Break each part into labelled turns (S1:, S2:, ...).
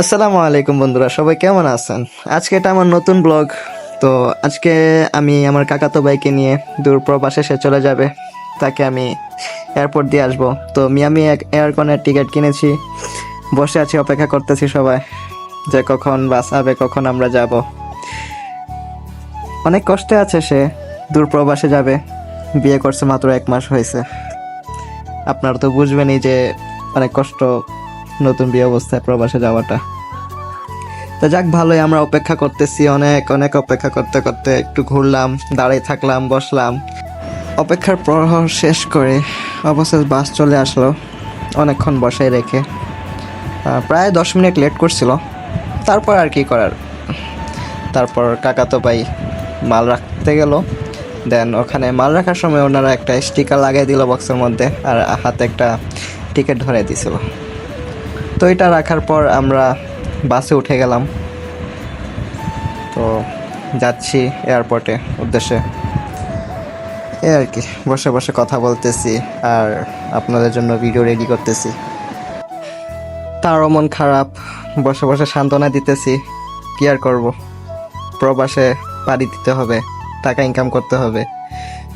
S1: আসসালামু আলাইকুম বন্ধুরা, সবাই কেমন আছেন? আজকে এটা আমার নতুন ব্লগ। তো আজকে আমি আমার কাকাতো ভাইকে নিয়ে দূর প্রবাসে সে চলে যাবে। তাকে আমি এয়ারপোর্ট দিয়ে আসব। তো মিয়ামি এয়ারকনের টিকিট কিনেছি। বসে আছি, অপেক্ষা করতেছি সবাই, যে কখন বাস আবে, কখন আমরা যাব। অনেক কষ্টে আছে সে, দূর প্রবাসে যাবে। বিয়ে করছে মাত্র এক মাস হয়েছে। আপনারা তো বুঝবেনই যে অনেক কষ্ট নতুন বিয়ে অবস্থায় প্রবাসে যাওয়াটা। তো যাক, ভালোই, আমরা অপেক্ষা করতেছি অনেক অনেক অপেক্ষা করতে করতে একটু ঘুরলাম, দাঁড়িয়ে থাকলাম, বসলাম। অপেক্ষার প্রহর শেষ করে অবশেষ বাস চলে আসলো, অনেকক্ষণ বসায় রেখে। প্রায় দশ মিনিট লেট করছিল। তারপর আর কি করার? তারপর কাকাতো ভাই মাল রাখতে গেল। দেন ওখানে মাল রাখার সময় ওনারা একটা স্টিকার লাগিয়ে দিল বক্সের মধ্যে আর হাতে একটা টিকিট ধরে দিছিল। তো এটা রাখার পর আমরা বাসে উঠে গেলাম। তো যাচ্ছি এয়ারপোর্টে উদ্দেশ্যে। এই আর কি, বসে বসে কথা বলতেছি আর আপনাদের জন্য ভিডিও রেডি করতেছি। তারও মন খারাপ, বসে বসে সান্ত্বনা দিতেছি, কি আর করব? প্রবাসে পাড়ি দিতে হবে, টাকা ইনকাম করতে হবে,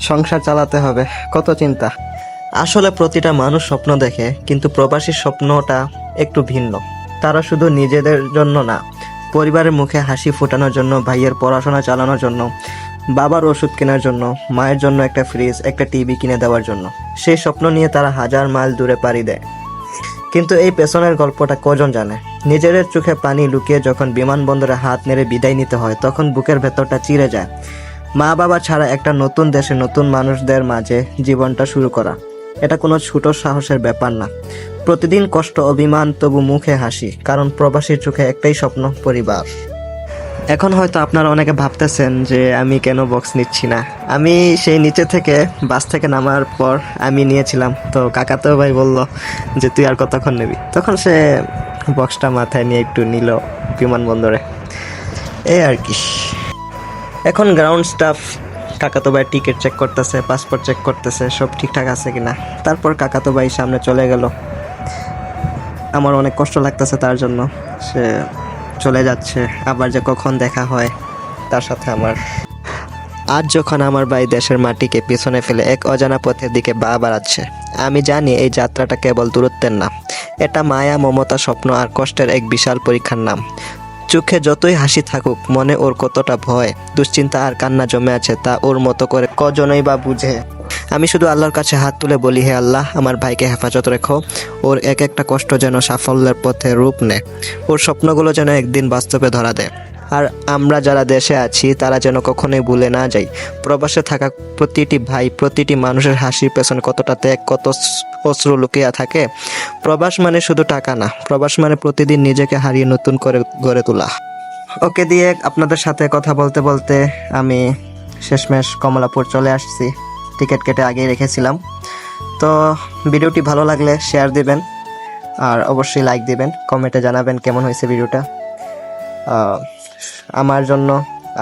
S1: সংসার চালাতে হবে, কত চিন্তা। আসলে প্রতিটা মানুষ স্বপ্ন দেখে, কিন্তু প্রবাসীর স্বপ্নটা একটু ভিন্ন। তারা শুধু নিজেদের জন্য না, পরিবারের মুখে হাসি ফোটানোর জন্য, ভাইয়ের পড়াশোনা চালানোর জন্য, বাবার ওষুধ কেনার জন্য, মায়ের জন্য একটা ফ্রিজ একটা টিভি কিনে দেওয়ার জন্য। সেই স্বপ্ন নিয়ে তারা হাজার মাইল দূরে পাড়ি দেয়। কিন্তু এই পেছনের গল্পটা কজন জানে? নিজেদের চোখে পানি লুকিয়ে যখন বিমানবন্দরে হাত নেড়ে বিদায় নিতে হয়, তখন বুকের ভেতরটা চিরে যায়। মা বাবা ছাড়া একটা নতুন দেশে নতুন মানুষদের মাঝে জীবনটা শুরু করা। এটা কোনো ছোট সাহসের ব্যাপার না। প্রতিদিন কষ্ট, অভিমান, তবু মুখে হাসি, কারণ প্রবাসীর চোখে একটাই স্বপ্ন, পরিবার। এখন হয়তো আপনারা অনেকে ভাবতেছেন যে আমি কেন বক্স নিচ্ছি না। আমি সেই নিচে থেকে বাস থেকে নামার পর আমি নিয়েছিলাম। তো কাকাতেও ভাই বলল যে, তুই আর কতক্ষণ নিবি? তখন সে বক্সটা মাথায় নিয়ে একটু নিল বিমানবন্দরে। এই আর কি। এখন গ্রাউন্ড স্টাফ কাকাতো ভাই টিকিট চেক করতেছে পাসপোর্ট চেক করতেছে, সব ঠিকঠাক আছে কিনা? তারপর কাকাতো ভাই সামনে চলে গেল। আমার অনেক কষ্ট লাগতেছে তার জন্য। সে চলে যাচ্ছে, আবার যে কখন দেখা হয়, তার সাথে আমার। আজ যখন আমার ভাই দেশের মাটিকে পিছনে ফেলে এক অজানা পথের দিকে বা বাড়াচ্ছে, আমি জানি এই যাত্রাটা কেবল দূরত্বের না। এটা মায়া, মমতা, স্বপ্ন আর কষ্টের এক বিশাল পরীক্ষার নাম। চোখে যতই হাসি থাকুক, মনে ওর কতটা ভয়, দুশ্চিন্তা আর কান্না জমে আছে তা ওর মতো করে কজনই বা বুঝে। আমি শুধু আল্লাহর কাছে হাত তুলে বলি, হে আল্লাহ, আমার ভাইকে হেফাজত রেখো। ওর এক একটা কষ্ট যেন সাফল্যের পথে রূপ নেয়। ওর স্বপ্নগুলো যেন একদিন বাস্তবে ধরা দেয়। আর আমরা যারা দেশে আছি, তারা যেন কখনোই ভুলে না যাই। প্রবাসে থাকা প্রতিটি ভাই, প্রতিটি মানুষের হাসির পেছনে কতটা ত্যাগ, কত অশ্রু লুকিয়ে থাকে প্রবাস মানে শুধু টাকা না, প্রবাস মানে প্রতিদিন নিজেকে হারিয়ে নতুন করে গড়ে তোলা। ওকে দিয়ে আপনাদের সাথে কথা বলতে বলতে আমি শেষমেশ কমলাপুর চলে আসছি, টিকিট কেটে আগেই রেখেছিলাম। তো ভিডিওটি ভালো লাগলে শেয়ার দিবেন, আর অবশ্যই লাইক দিবেন কমেন্টে জানাবেন কেমন হয়েছে ভিডিওটা। আমার জন্য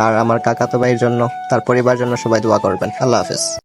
S1: আর আমার কাকাতো ভাইয়ের জন্য, তার পরিবার জন্য সবাই দোয়া করবেন। আল্লাহ হাফেজ।